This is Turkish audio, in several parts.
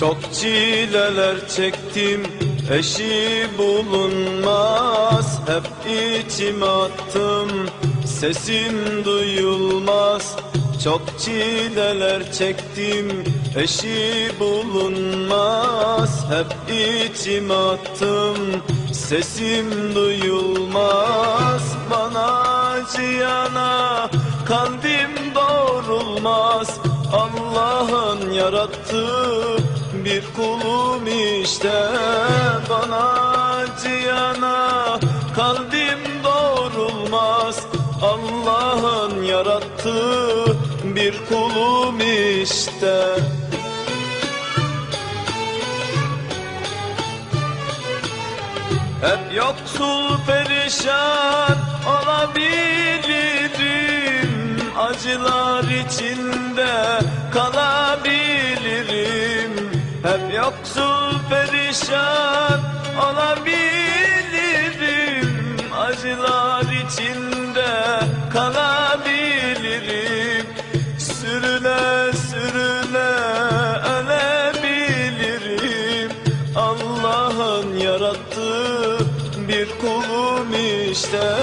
Çok çileler çektim eşi bulunmaz. Hep içime attım sesim duyulmaz. Çok çileler çektim eşi bulunmaz. Hep içime attım sesim duyulmaz. Bana acıyana kalbim doğrulmaz. Allah'ın yarattığı bir kulum işte Bana acıyana kalbim doğrulmaz. Allah'ın yarattığı bir kulum işte. Hep yoksul perişan olabilirim. Acılar içinde kalabilirim yoksul perişan olabilirim. Acılar içinde kalabilirim. Sürüne sürüne ölebilirim. Allah'ın yarattığı bir kulum işte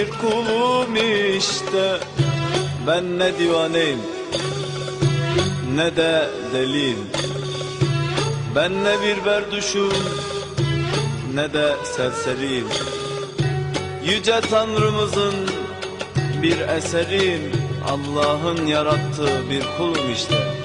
bir kulum işte. Ben ne divaneyim ne de deliyim. Ben ne bir berduşum ne de serseriyim. Yüce Tanrımızın bir eseriyim. Allah'ın yarattığı bir kulum işte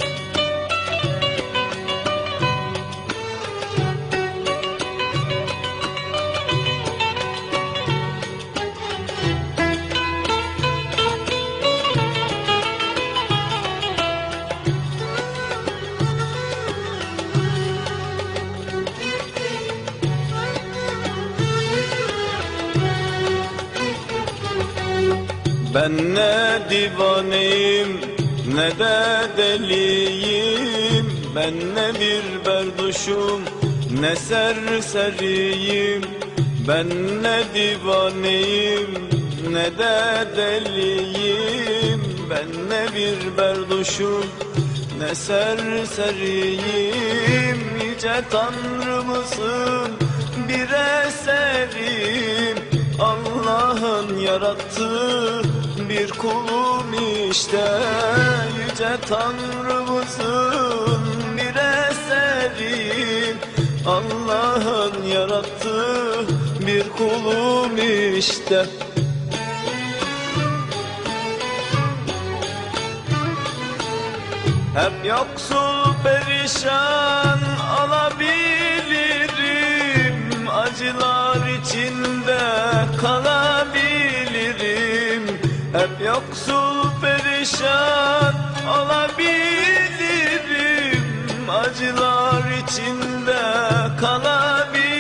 Ben ne divaneyim ne de deliyim. Ben ne bir berduşum ne serseriyim. Ben ne divaneyim ne de deliyim. Ben ne bir berduşum ne serseriyim. Yüce Tanrımızın bir eserim. Allah'ın yarattığı bir kulum işte Yüce Tanrımızın bir eserim Allah'ın yarattığı bir kulum işte. Hep yoksul perişan olabilirim Acılar içinde Hep yoksul perişan olabilirim. Acılar içinde kalabilirim.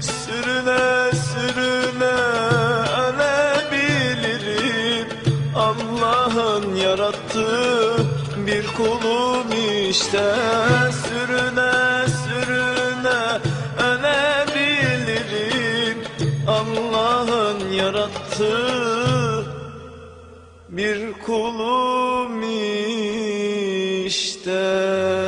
Sürüne sürüne ölebilirim. Allah'ın yarattığı bir kulum işte. Sürüne sürüne ölebilirim. Allah'ın yarattığı bir kulum işte